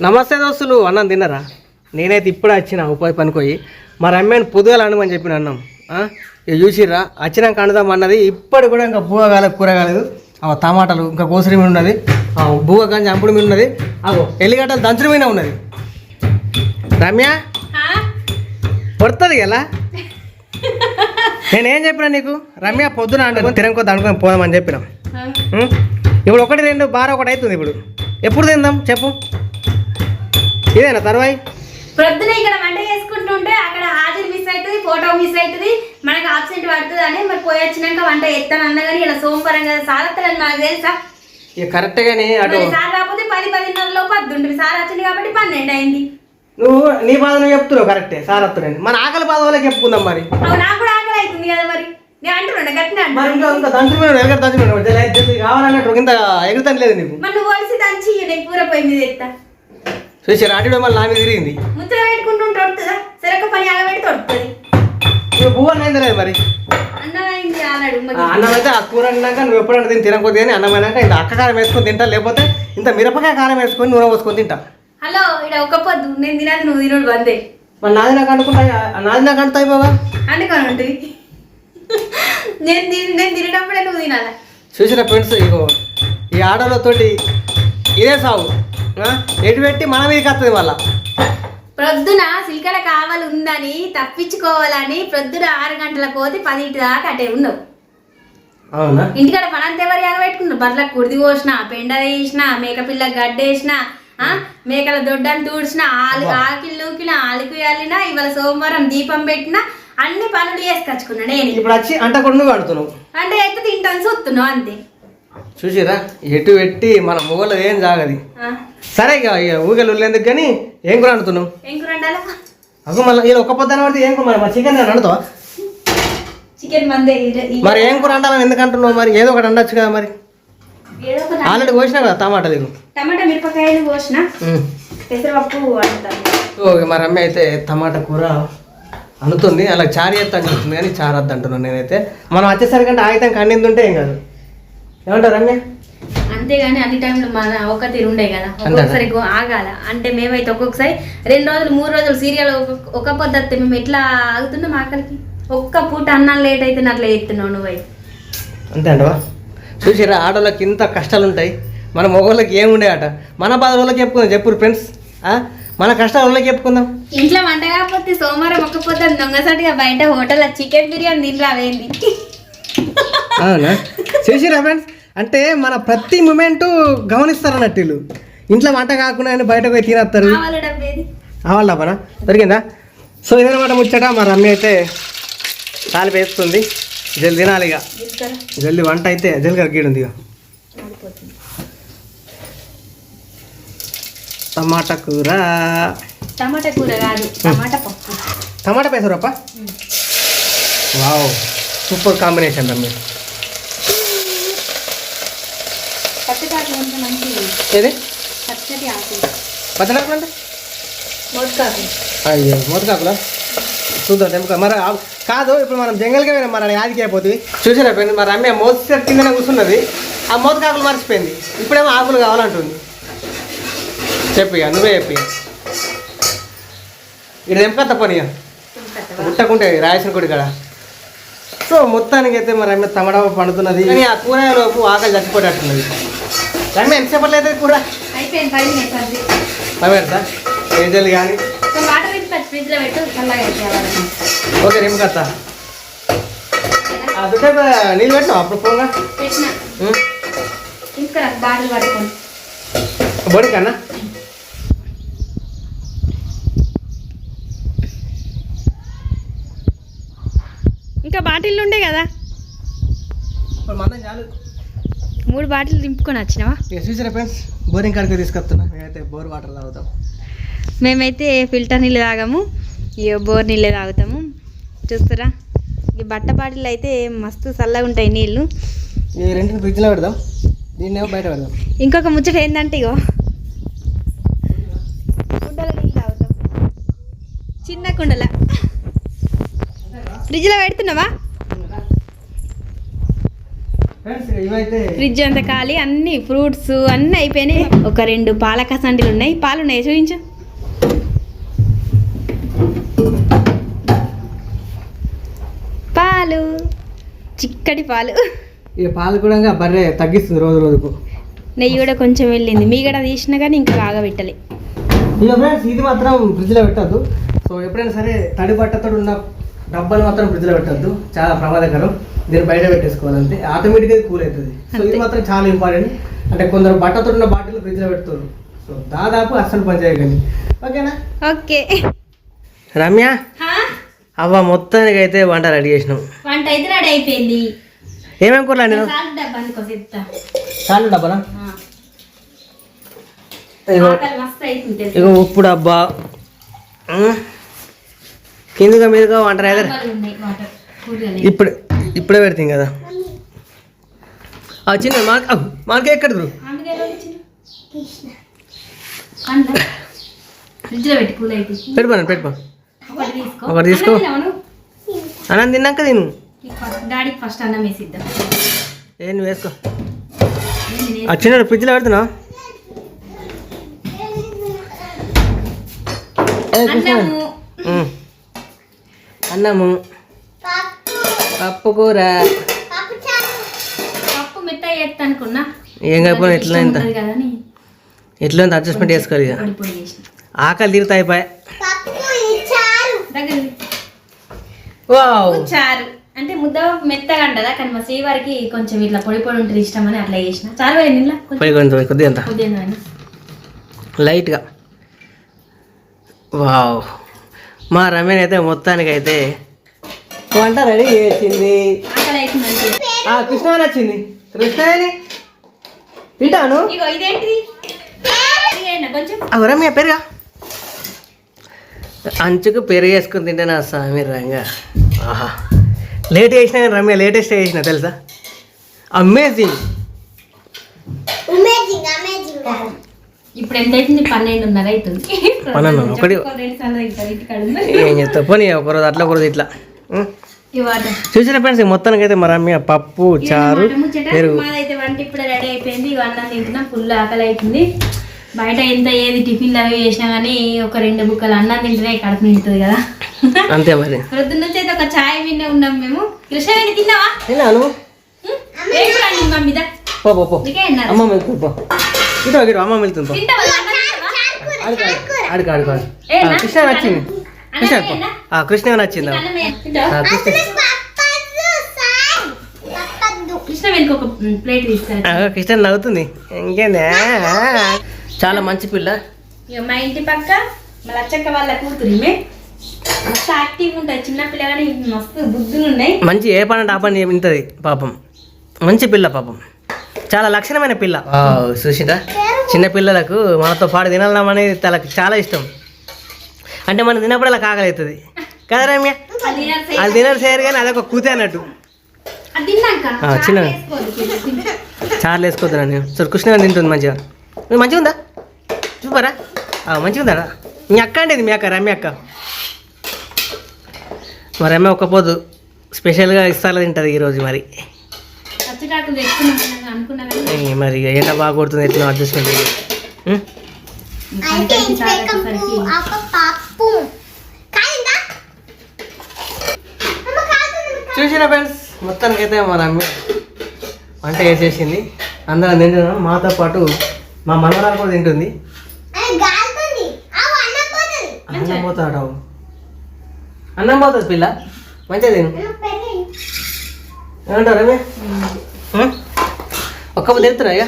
నమస్తే దోస్తులు అన్నం తిన్నరా? నేనైతే ఇప్పుడే వచ్చిన ఉపాధి పనికోయి మా రమ్యాన్ని పొద్దుగాల అనమని చెప్పిన అన్నం? ఇక చూసిర్రా? వచ్చినాక అండుదాం అన్నది. ఇప్పటి కూడా ఇంకా బువ్వ కాలేదు కూర కాలేదు. ఆ టమాటాలు ఇంకా కోసరి మీద ఉన్నది. ఆ బువ్వ గంజి అంపుడు మీద ఉన్నది. అగో ఎల్లిగడ్డలు దంచుడు మీద ఉన్నది. రమ్య? పడుతుంది ఎలా నేనేం చెప్పినా నీకు? రమ్య పొద్దున అండు తినకొద్దు అనుకుని పోదామని చెప్పిన? ఇప్పుడు ఒకటి రెండు బార ఒకటి అవుతుంది ఇప్పుడు. ఎప్పుడు తిందాం? చెప్పు. ఇదేనా తర్వాయి? ప్రొద్దున ఇక్కడ వంట చేసుకుంటుంటే అక్కడ హాజరు మిస్ అవుతుంది ఫోటో మిస్ అవుతుంది మనకు ఆబ్సెంట్ పడుతుంది అని మరి పోయి వచ్చినాక వంట ఎత్తాను అన్న కానీ ఇలా సోమవారం కదా సారత్తలని మనకు తెలుసా? ఇక కరెక్ట్గానే అటు మరి సార్ రాకపోతే పది పదిన్నర లోపు వద్దుంటుంది సార్ వచ్చింది కాబట్టి పన్నెండు అయింది. నువ్వు నీ బాధ నువ్వు చెప్తున్నావు కరెక్టే సార్ వస్తున్నాను మన ఆకలి బాధ వాళ్ళకి చెప్పుకుందాం మరి. అవి నాకు కూడా ఆకలి అవుతుంది కదా మరి. నేను అంటున్నా గట్టిన మరి ఇంకా అంటున్నా ఇంకా దంచు మీద ఎగర దంచు మీద జల్ది- జల్ది కావాలన్నట్టు ఇంత ఎగురుతాను లేదు నీకు. మరి నువ్వు కలిసి దంచి నేను కూర పొయ్యి మీద ఎత్తా. చూసి రాటిలో మళ్ళీ నా మీద తిరిగింది. ముచ్చట పెట్టుకుంటుంటే పని ఆగబెడితే వస్తుంది నువ్వు పువ్వు అన్నది లేదు మరి. అన్నం అయింది అన్నాడు ఆ మరి అన్నం అయితే ఆ కూర అన్నాక నువ్వు ఎప్పుడన్నా తిని తినకపోతే కానీ అన్నం అయినాక ఇంత అక్క కారం వేసుకొని తింటా లేకపోతే ఇంత మిరపకాయ కారం వేసుకొని నూనె పోసుకొని తింటా. హలో ఇక్కడ ఒక పొద్దు నేను తినదు నువ్వు తినడు బందే మరి నాది నాకు అనుకుంటా నాది నాకు అంటుతాయి బాబా అందుకని ఉంటుంది నేను తిని నేను తినేటప్పుడే నువ్వు తినాలా? చూసిన ఫ్రెండ్స్ ఇగో ఈ ఆడోళ్ళతోటి ఇదే సాగు? ఎటు పెట్టి మన మీదకి వస్తుంది మళ్ళా? ప్రొద్దున సిల్కల కావాలి ఉందని తప్పించుకోవాలని ప్రొద్దున ఆరు గంటల కోతి పదింటి దాకా అటే ఉన్నావు. అవునా? ఇంటికాడ పనంతా ఎవరు ఎగబెట్టుకున్నావు బర్లకు కుడిది పోసిన పెండ వేసిన మేకపిల్ల గడ్డేసిన ఆ, మేకల దొడ్డని తూడ్చిన ఆలు ఆకిలు నూకిన ఆలుకు వెళ్ళిన ఇవాళ సోమవారం దీపం పెట్టిన అన్ని పనులు చేసుకొచ్చుకున్నా నేను. ఇప్పుడు వచ్చి అంట అంటే ఎత్తు తింటాను చూస్తున్నావు అంతే. చూసిరా ఎటు పెట్టి మన మొగలు ఏం జాగది? సరే ఇక ఊగలు వెళ్ళేందుకు కానీ ఏం కూర వండాలా? అగో మళ్ళీ ఇలా ఒక్క పొద్దున పడితే ఏం కూర? మరి చికెన్ నేను చికెన్ మందే మరి ఏం కూర అంటాను ఎందుకు అంటున్నావు మరి? ఏదో ఒకటి అండొచ్చు కదా మరి. ఆల్రెడీ కోసినా కదా టమాటాలు ఇగో. టమాటా మిరపకాయలు కోసిన. పెసరపప్పు ఇక మరి అమ్మ అయితే టమాటా కూర అనుతుంది అలా చారు చేస్తాను చెప్తుంది కానీ చారు వద్దు అంటున్నాను నేనైతే. మనం వచ్చేసరికంటే ఆగితం కండింది ఉంటే ఏం కాదు. ఏమంటారు అంతేగాని అన్ని టైంలో మన ఒక తీరు ఉండే కదా? ఒక్కొక్కసారి ఆగాల. అంటే మేమైతే ఒక్కొక్కసారి రెండు రోజులు మూడు రోజులు సీరియల్ ఒక పద్ధతి మేము ఎట్లా ఆగుతున్నాం ఆకలికి? ఒక్క పూట అన్నం లేట్ అయితే అట్లా ఎత్తున్నావు నువ్వైతే అంతే అంటవా? చూసిరా ఆడోళ్ళకి ఇంత కష్టాలు ఉంటాయి. మన మగవాళ్ళకి ఏముండే అట మన బాధ వాళ్ళకి చెప్పుకుందాం. చెప్పు ఫ్రెండ్స్ మన కష్టాలు వాళ్ళకి చెప్పుకుందాం. ఇంట్లో వంట కాకపోతే సోమవారం ఒక్క పొద్దు దొంగసాటిగా బయట హోటల్ చికెన్ బిర్యానీ తిని రావేంది అవునా? చూసిరా ఫ్రెండ్స్ అంటే మన ప్రతి మూమెంట్ గమనిస్తారు అన్నట్టు వీళ్ళు. ఇంట్లో వంట కాకుండా బయటకు పోయి తినేస్తారు. కావాలి డబ్బేది. వాళ్ళ డబ్బనా దొరికిందా? సో ఇదనమాట ముచ్చట. మా రమ్య అయితే తాలిపి వేస్తుంది జల్ది తినాలి ఇక. జల్ది వంట అయితే జల్ది గీడుంది ఇక. టమాటా కూర. టమాటా కూర కాదు టమాటా పప్పు. టమాటా పేసరప్ప వావ్. Super combination Ramya. ఏది? పచ్చటి అంటే? అయ్యో మోతకాకులా చూద్దాం తెంపుకో మరి కాదు ఇప్పుడు మనం జంగల్కి పోయినాం మరి యాదికి అయిపోతుంది చూసారా ఫ్రెండ్ మరి రమ్య మోత కిందనే కూర్చున్నది. ఆ మోతకాకులు మర్చిపోయింది. ఇప్పుడేమో ఆకులు కావాలంటుంది. చెప్పి నువ్వే చెప్పి ఇక్కడ తెంపకత్త పని ఇక. గుట్టకుంటే రాయసిన కొడి కాడ. సో మొత్తానికి అయితే మరి రమ్య తమడా పండుతున్నది. కానీ ఆ కూరలోపు ఆకలి చచ్చిపోయేటట్టున్నది రమ్య ఎంతసేపట్లో అయితే కూర? అయిపోయింది పెడతా? ఏం జల్లి కానీ వాటర్ పచ్చి ఫ్రిడ్జ్లో పెట్టు చల్లగా ఓకే రేపు ఆ దుడ్డ నీళ్ళు పెట్టినావు అప్పుడు పోగా పెట్టిన? తీసుకురా బాటిల్ పట్టుకొని. బొడి కన్నా ఇంకా బాటిల్ ఉండే కదా? ఇప్పుడు మందం చాలు. మూడు బాటిల్ దింపుకొని వచ్చినావా? ఇక చూసారా ఫ్రెండ్స్? బోరింగ్ కాడికి తీసుకొస్తున్నా. మేమైతే బోర్ వాటర్ తాగుతాం. మేమైతే ఫిల్టర్ నీళ్ళు తాగాము. ఈ బోర్ నీళ్ళే తాగుతాము. చూస్తారా? ఈ బట్ట బాటిల్ అయితే మస్తు చల్లగా ఉంటాయి నీళ్ళు. ఈ రెండింటిని ఫ్రిడ్జ్లో పెడదాం. దీన్నేమో బయట పెడదాం. ఇంకొక ముచ్చట ఏంటంటే ఇగో? కుండల నీళ్ళు తాగుతాం. చిన్న కుండల. ఫ్రిడ్జ్లో పెడుతున్నావా ఫ్రెండ్స్ ఇక ఇవైతే ఫ్రిడ్జ్ అంతా ఖాళీ అన్ని ఫ్రూట్స్ అన్ని అయిపోయినాయి. ఒక రెండు పాల కసండిలు ఉన్నాయి. పాలు ఉన్నాయి చూపించు. పాలు. చిక్కటి పాలు. ఇక పాలు కూడా బర్రె తగ్గిస్తుంది రోజు రోజుకు. నెయ్యి కూడా కొంచెం వెళ్ళింది. మీ కూడా తీసినా కానీ ఇంకా బాగా పెట్టలే. ఫ్రెండ్స్ ఇది మాత్రం ఫ్రిడ్జ్లో పెట్టద్దు. సో ఎప్పుడైనా సరే తడి బట్టతో ఉన్న డబ్బాలు మాత్రం ఫ్రిడ్జ్లో పెట్టద్దు. చాలా ప్రమాదకరం. దీన్ని బయట పెట్టేసుకోవాలి అంతే ఆటోమేటిక్గా కూల్ అవుతుంది. సో ఇది. మాత్రం చాలా ఇంపార్టెంట్ అంటే కొందరు బట్టతో ఉన్న బాటిల్ ఫ్రిడ్జ్లో పెడతారు. సో దాదాపు అస్సలు పని చేయకండి. ఓకేనా? ఓకే. రమ్య? అవ్వ మొత్తానికి అయితే వంట రెడీ చేసినాం. వంట అయితే రెడీ అయిపోయింది. ఏమేమి కూరలు నేను సాల్ట్ డబ్బా అందుకో చెప్తా. చాలు డబ్బాలా ఆ. ఇగో ఆకలి మస్తు అవుతుంది ఇగో ఉప్పు డబ్బా. కిందగా మీదుగా వంట కూరగాయలు. ఇప్పుడు ఇప్పుడే పెడతాం కదా. ఆ చిన్న మార్క్ మార్కే ఎక్కడ బ్రో? పెట్టుకోను పెట్టుకో ఒకటి తీసుకో. అన్నం తిన్నాక తిను. డాడీకి ఫస్ట్ అన్నం వేసిద్దాం. ఏ నువ్వు వేసుకో. ఆ చిన్న ఫ్రిడ్జ్లో పెడుతున్నా. అన్నము. అన్నము. పప్పు కూర. పప్పు మెత్త చేస్తా అనుకున్నా. ఏం కాకపోయినా ఎట్లా ఇంత ఉంటది కదా అని ఎట్లా ఇంత అడ్జస్ట్మెంట్ చేసుకోవాలి ఇక. పొడి పొడి ఆకలి తిరుగుతా అయిపోయా. చారు. అంటే ముద్ద మెత్తగా అంటదా కానీ మా శ్రీవారికి కొంచెం ఇట్లా పొడి పొడి ఉంటుంది ఇష్టం అని అట్లా చేసిన. చారు పోయింది ఇంట్లో కొంచెం కొద్దిగా కానీ లైట్గా. వావ్. మా రమేన్ అయితే మొత్తానికి అయితే వంట రెడీ చేసింది. కృష్ణ వచ్చింది. కృష్ణ తింటాను ఆ రమ్య పెరుగా అంచుకు పెరుగు వేసుకుని తింటే నా స్వామి రంగా? ఆహా. లేట్ చేసినా కానీ రమ్య లేటెస్ట్ చేసిన తెలుసా? అమేజింగ్ ఇప్పుడు ఎంత అవుతుంది? పన్నెండున్నర అవుతుంది. పన్నెండు, ఒకటి-. ఏం చెప్తా పోనీ ఒకరోజు అట్లా ఒకరోజు ఇట్లా. చూసిన ఫ్రెండ్స్ మొత్తానికి అయితే మా రమ్య పప్పు చారు పెరుగు. మాదైతే వంట ఇప్పుడే రెడీ అయిపోయింది. ఇక అన్నం తింటున్నాం ఫుల్ ఆకలి అవుతుంది బయట ఎంత ఏది టిఫిన్లు అవి చేసినా కానీ ఒక రెండు బుక్కలు అన్నం తింటేనే కడుపు నిండుతుంది కదా. అంతే మరి. ప్రొద్దున నుంచి అయితే ఒక ఛాయ్ విన్నే ఉన్నాం మేము. కృష్ణ తిన్నావా? తిన్నాను మమ్మీ పో పో పో. అమ్మ వెళ్తుంది పో. ఇటు అమ్మ వెళ్తుంది పో. ఆడుకో ఏనా? ఆ, కృష్ణ నచ్చింది కృష్ణ కృష్ణ నచ్చింది? అన్నమే తింటావా? ఆ, కృష్ణ. కృష్ణ నవ్వుతుంది. ఇంకేందే? చాలా మంచి పిల్ల. మా ఇంటి పక్క మా లచ్చక్క వాళ్ళ కూతురు మస్తు యాక్టివ్ ఉంటుంది. చిన్న పిల్ల కానీ మస్తు బుద్ధులు ఉన్నాయి. మంచి ఏ పని అంటే ఆ పని వింటది పాపం. మంచి పిల్ల పాపం. చాలా లక్షణమైన పిల్ల. సుషిత చిన్న పిల్లలకు మనతో పాటు తినడం అనేది తనకు చాలా ఇష్టం. అంటే మనం తిన్నప్పుడు అలా కాకలి అవుతుంది కదా రమ్య? అది తినరు చేయరు కానీ అదొక కూతే అన్నట్టు. అది తిన్నాక ఆ, చిన్న. చార్లు వేసుకోవద్దురా నేను సరే కృష్ణ తింటుంది మంచిగా. నువ్వు మంచిగా ఉందా? చూపరా. ఆ, మంచిగా ఉందా? మీ అక్క అంటే ఇది మీ అక్క రమ్య అక్క. మా రమ్య ఒక్క పోదు. స్పెషల్గా ఇస్తాలో తింటుంది ఈరోజు మరి. మరి ఇక ఎండ బాగా కొడుతుంది ఎట్లా అడ్జస్ట్మెంట్ చూసిన ఫ్రెండ్స్ మొత్తానికి అయితే మా రమ్య వంట వేసేసింది అందరం తింటున్నాం. మాతో పాటు మా మనవరాలు కూడా తింటుంది. అన్నం పోతాడు. అన్నం పోతుంది పిల్ల. మంచిగా తిను. ఏమంటావు రమ్య? ఒక్క పొద్దు తిరుగుతున్నా ఇక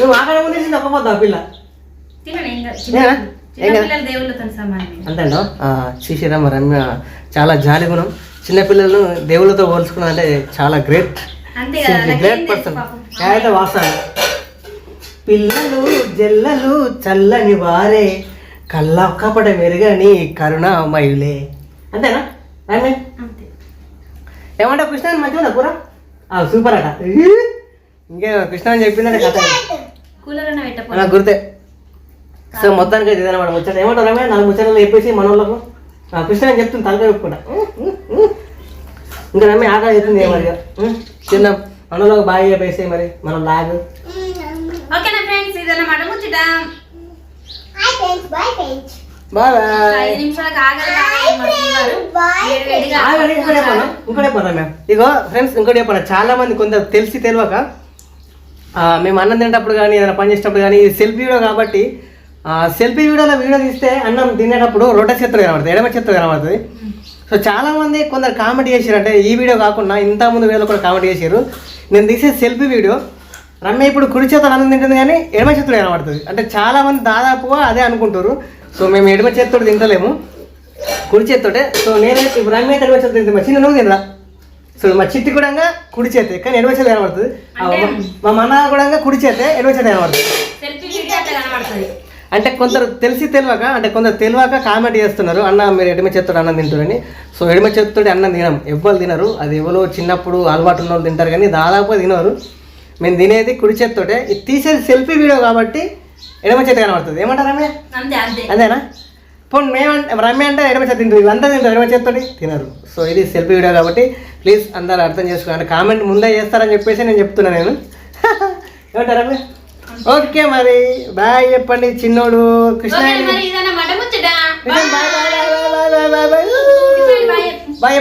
నువ్వు ఆకలి ఉండేసింది ఒక్క పొద్దు ఆ పిల్ల? అంతేండో చూసిరా మా రమ్య చాలా జాలి గుణం. చిన్నపిల్లలను దేవుళ్ళతో పోల్చుకున్నా అంటే చాలా గ్రేట్ గ్రేట్ పర్సన్. అయితే వాస్తాను పిల్లలు జల్లలు చల్లని వారే. కళ్ళ కపట మెరుగని కరుణామయులే. అంతేనా? రమ్య? అంతే. ఏమంటావు కృష్ణ? మంచిగా కూర? సూపర్ అట. ఇంకే కృష్ణ అని చెప్పిందంటే కథ. గుర్తే. సో మొత్తానికి అయితే ఇదన్నమాట ముచ్చట. ఏమంటారు రమ్య నాలుగు ముచ్చట్లు చెప్పేసి మన వాళ్ళకు ఆ, కృష్ణ అని చెప్తుంది? తలకాయ ఒప్పుకుంటా ఇంకా రమ్య ఆకలి అవుతుంది ఏమరిగా తిందాం మనలో బాగా చెప్పేసి మరి మనం లాగ్. ఓకేనా ఫ్రెండ్స్ ఇదన్నమాట ముచ్చట. బాయ్. ఇంకోటి మ్యామ్ ఇగో ఫ్రెండ్స్ ఇంకోటి చెప్పాలా చాలా మంది కొంత తెలిసి తెలియక ఆ, మేము అన్నం తినేటప్పుడు కానీ ఏదైనా పని చేసేటప్పుడు కానీ ఇది సెల్ఫీ వీడియో కాబట్టి సెల్ఫీ వీడియోలో వీడియో తీస్తే అన్నం తినేటప్పుడు రొట్ట చేతులు కనబడుతుంది ఎడమ చేతులు కనబడుతుంది. సో చాలా మంది కొందరు కామెంట్ చేశారు అంటే ఈ వీడియో కాకుండా ఇంత ముందు వీడియోలో కూడా కామెంట్ చేశారు నేను తీసే సెల్ఫీ వీడియో రమ్య ఇప్పుడు కుడి చేతులు అన్నం తింటుంది కానీ ఎడమ చేతులు కనబడుతుంది. అంటే చాలా మంది దాదాపుగా అదే అనుకుంటారు సో మేము ఎడమ చేతితో తింటలేము. కుడి చేత్తోటే. సో నేనైతే ఇప్పుడు రమ్య ఎడమ చేతి తింటే చిన్న నువ్వు తినరా? సో మా చిట్టి కూడా కుడి చేతే కానీ ఎడమ చేతి కనబడుతుంది. మా- మా మన కూడా కుడి చేతే ఎడమ చేతి కనబడుతుంది. అంటే కొందరు తెలిసి తెలియక అంటే కొందరు తెలియక కామెంట్ చేస్తున్నారు అన్న మీరు ఎడమ చేత్తోడు అన్నం తింటారని. సో ఎడమ చేత్తోటి అన్నం తినం ఎవ్వరు తినరు. అది ఎవరో చిన్నప్పుడు అలవాటు ఉన్న వాళ్ళు తింటారు కానీ దాదాపు తినరు. మేము తినేది కుడి చేత్తోటే. ఇది తీసేది సెల్ఫీ వీడియో కాబట్టి ఎడమ చేతి కనబడుతుంది. ఏమంటారు రమ్య? అంతేనా? పోనీ మేమంటే రమ్య అంటే ఎడమ చేతి తింటారు వీళ్ళంతా తింటారు. ఎడమ చేత్తోటి తినరు. సో ఇది సెల్ఫీ వీడియో కాబట్టి ప్లీజ్ అందరూ అర్థం చేసుకోండి. అంటే కామెంట్ ముందే చేస్తారని చెప్పేసి నేను చెప్తున్నాను నేను. ఏమంటారు రమ్య? ఓకే మరి. బాయ్ చెప్పండి చిన్నోడు. కృష్ణ ఓకే మరి ఇదన్నమాట ముచ్చట. బాయ్. Bye bye